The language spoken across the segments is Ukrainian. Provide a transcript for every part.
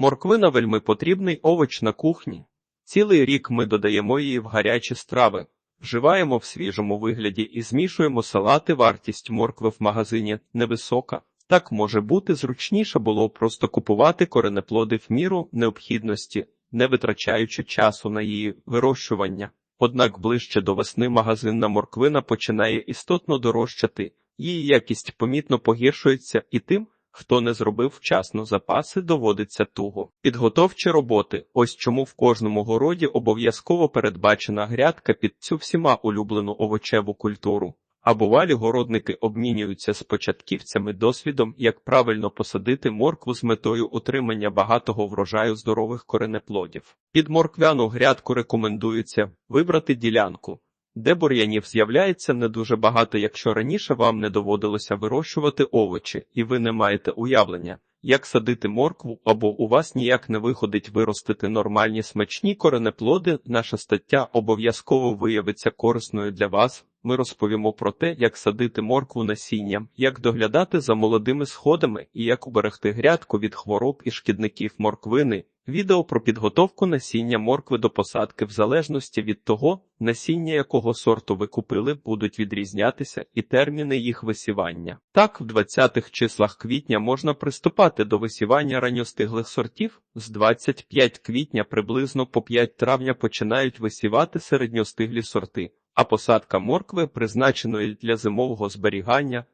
Морквина вельми потрібний овоч на кухні. Цілий рік ми додаємо її в гарячі страви, вживаємо в свіжому вигляді і змішуємо салати. Вартість моркви в магазині невисока. Так може бути зручніше було просто купувати коренеплоди в міру необхідності, не витрачаючи часу на її вирощування. Однак ближче до весни магазинна морквина починає істотно дорожчати, її якість помітно погіршується і тим, хто не зробив вчасно запаси, доводиться туго. Підготовчі роботи. Ось чому в кожному городі обов'язково передбачена грядка під цю всіма улюблену овочеву культуру. А бувалі городники обмінюються з початківцями досвідом, як правильно посадити моркву з метою утримання багатого врожаю здорових коренеплодів. Під морквяну грядку рекомендується вибрати ділянку, де бур'янів з'являється не дуже багато, якщо раніше вам не доводилося вирощувати овочі, і ви не маєте уявлення, як садити моркву, або у вас ніяк не виходить виростити нормальні смачні коренеплоди, наша стаття обов'язково виявиться корисною для вас. Ми розповімо про те, як садити моркву насінням, як доглядати за молодими сходами і як уберегти грядку від хвороб і шкідників морквини. Відео про підготовку насіння моркви до посадки в залежності від того, насіння якого сорту ви купили, будуть відрізнятися і терміни їх висівання. Так, в 20-х числах квітня можна приступати до висівання ранньостиглих сортів, з 25 квітня приблизно по 5 травня починають висівати середньостиглі сорти, а посадка моркви, призначеної для зимового зберігання,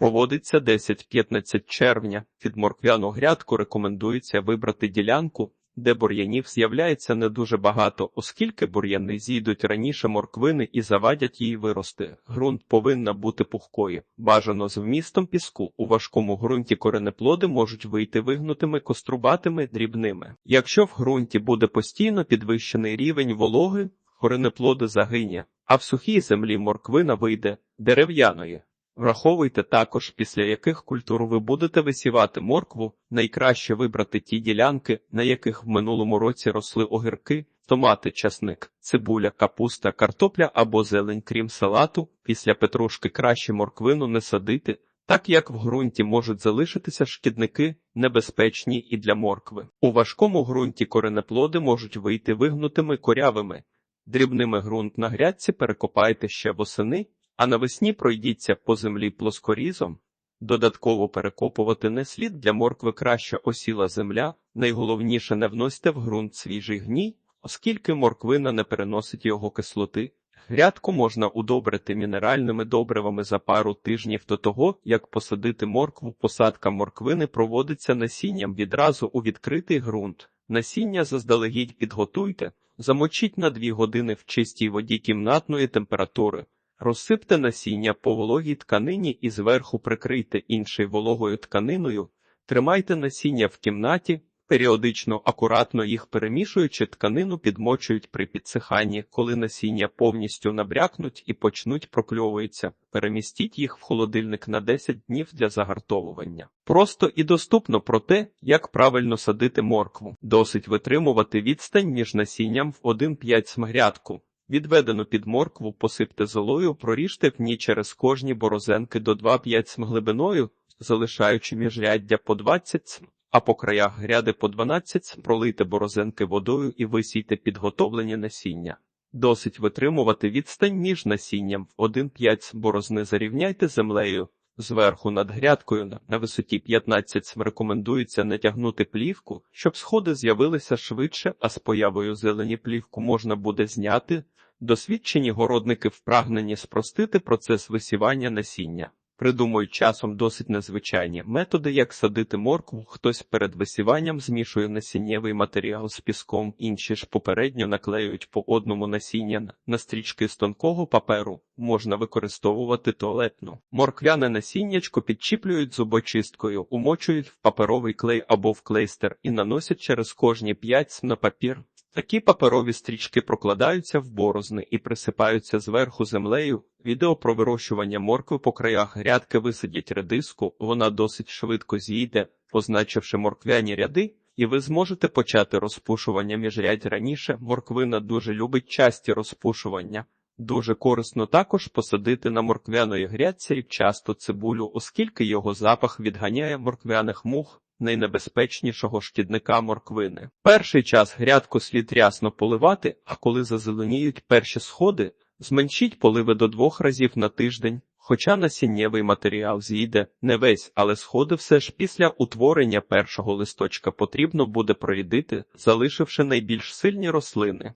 Проводиться 10-15 червня. Під морквяну грядку рекомендується вибрати ділянку, де бур'янів з'являється не дуже багато, оскільки бур'яни зійдуть раніше морквини і завадять її вирости. Грунт повинна бути пухкою, бажано з вмістом піску. У важкому ґрунті коренеплоди можуть вийти вигнутими кострубатими дрібними. Якщо в ґрунті буде постійно підвищений рівень вологи, коренеплоди загине, а в сухій землі морквина вийде дерев'яною. Враховуйте також, після яких культур ви будете висівати моркву, найкраще вибрати ті ділянки, на яких в минулому році росли огірки, томати, часник, цибуля, капуста, картопля або зелень, крім салату, після петрушки краще морквину не садити, так як в ґрунті можуть залишитися шкідники, небезпечні і для моркви. У важкому ґрунті коренеплоди можуть вийти вигнутими корявими. Дрібними ґрунт на грядці перекопайте ще восени а навесні пройдіться по землі плоскорізом. Додатково перекопувати не слід для моркви краще осіла земля, найголовніше не вносьте в ґрунт свіжий гній, оскільки морквина не переносить його кислоти. Грядку можна удобрити мінеральними добривами за пару тижнів до того, як посадити моркву. Посадка морквини проводиться насінням відразу у відкритий ґрунт. Насіння заздалегідь підготуйте, замочіть на 2 години в чистій воді кімнатної температури. Розсипте насіння по вологій тканині і зверху прикрийте іншою вологою тканиною, тримайте насіння в кімнаті, періодично акуратно їх перемішуючи, тканину підмочують при підсиханні, коли насіння повністю набрякнуть і почнуть прокльовуватися, перемістіть їх в холодильник на 10 днів для загартовування. Просто і доступно про те, як правильно садити моркву. Досить витримувати відстань між насінням в 1-5 смгрядку. Відведену під моркву посипте золою, проріжте в ній через кожні борозенки до 2-5 см глибиною, залишаючи міжряддя по 20 см, а по краях гряди по 12 см, пролийте борозенки водою і висійте підготовлені насіння. Досить витримувати відстань між насінням в 1-5 см борозни зарівняйте землею. Зверху над грядкою на висоті 15 см рекомендується натягнути плівку, щоб сходи з'явилися швидше, а з появою зелені плівку можна буде зняти. Досвідчені городники впрагнені спростити процес висівання насіння. Придумують часом досить незвичайні методи, як садити моркву, хтось перед висіванням змішує насіннєвий матеріал з піском, інші ж попередньо наклеюють по одному насіння на стрічки з тонкого паперу, можна використовувати туалетну. Морквяне насіннячко підчіплюють зубочисткою, умочують в паперовий клей або в клейстер і наносять через кожні 5 на папір. Такі паперові стрічки прокладаються в борозни і присипаються зверху землею. Відео про вирощування моркви по краях грядки висадять редиску, вона досить швидко зійде, позначивши морквяні ряди, і ви зможете почати розпушування міжрядь раніше. Морквина дуже любить часті розпушування. Дуже корисно також посадити на морквяної грядці часто цибулю, оскільки його запах відганяє морквяних мух. Найнебезпечнішого шкідника морквини. Перший час грядку слід рясно поливати, а коли зазеленіють перші сходи, зменшіть поливи до двох разів на тиждень. Хоча насіннєвий матеріал зійде не весь, але сходи все ж після утворення першого листочка потрібно буде проїдити, залишивши найбільш сильні рослини.